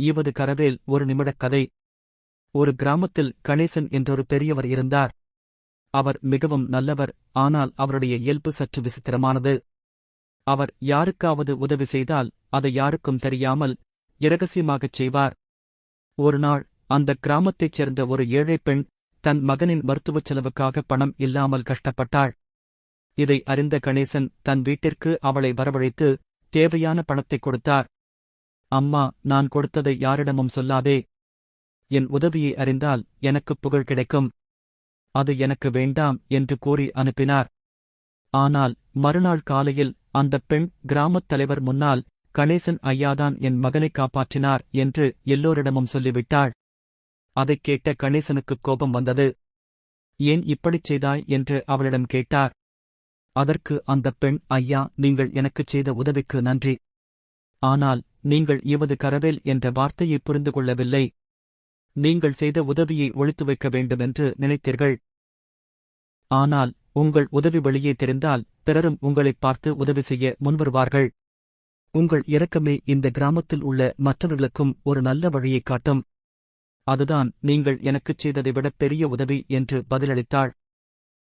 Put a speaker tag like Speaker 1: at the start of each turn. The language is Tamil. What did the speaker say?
Speaker 1: ஈவது கரவேல் ஒரு நிமிடக் கதை. ஒரு கிராமத்தில் கணேசன் என்றொரு பெரியவர் இருந்தார். அவர் மிகவும் நல்லவர் ஆனால் அவருடைய இயல்பு சற்று விசித்திரமானது. அவர் யாருக்காவது உதவி செய்தால் அதை யாருக்கும் தெரியாமல் இரகசியமாகச் செய்வார். ஒருநாள் அந்த கிராமத்தைச் சேர்ந்த ஒரு ஏழைப் பெண் தன் மகனின் மருத்துவச் செலவுக்காக பணம் இல்லாமல் கஷ்டப்பட்டாள். இதை அறிந்த கணேசன் தன் வீட்டிற்கு அவளை வரவழைத்து தேவையான பணத்தைக் கொடுத்தார். அம்மா நான் கொடுத்ததை யாரிடமும் சொல்லாதே. என் உதவியை அறிந்தால் எனக்குப் புகழ் கிடைக்கும். அது எனக்கு வேண்டாம் என்று கூறி அனுப்பினார். ஆனால் மறுநாள் காலையில் அந்தப் பெண் கிராமத் தலைவர் முன்னால் கணேசன் ஐயாதான் என் மகனை காப்பாற்றினார் என்று எல்லோரிடமும் சொல்லிவிட்டாள். அதைக் கேட்ட கணேசனுக்குக் கோபம் வந்தது. ஏன் இப்படிச் செய்தாய்? என்று அவளிடம் கேட்டார். அதற்கு அந்தப் பெண் ஐயா நீங்கள் எனக்குச் செய்த உதவிக்கு நன்றி. ஆனால் நீங்கள் இவது கரவேல் என்ற வார்த்தையை புரிந்து கொள்ளவில்லை. நீங்கள் செய்த உதவியை ஒழித்து வைக்க வேண்டுமென்று நினைத்தீர்கள். ஆனால் உங்கள் உதவி வெளியே தெரிந்தால் பிறரும் உங்களைப் பார்த்து உதவி செய்ய முன்வருவார்கள். உங்கள் இரக்கமே இந்த கிராமத்தில் உள்ள மற்றவர்களுக்கும் ஒரு நல்ல வழியைக் காட்டும். அதுதான் நீங்கள் எனக்குச் செய்ததை விட பெரிய உதவி என்று பதிலளித்தாள்.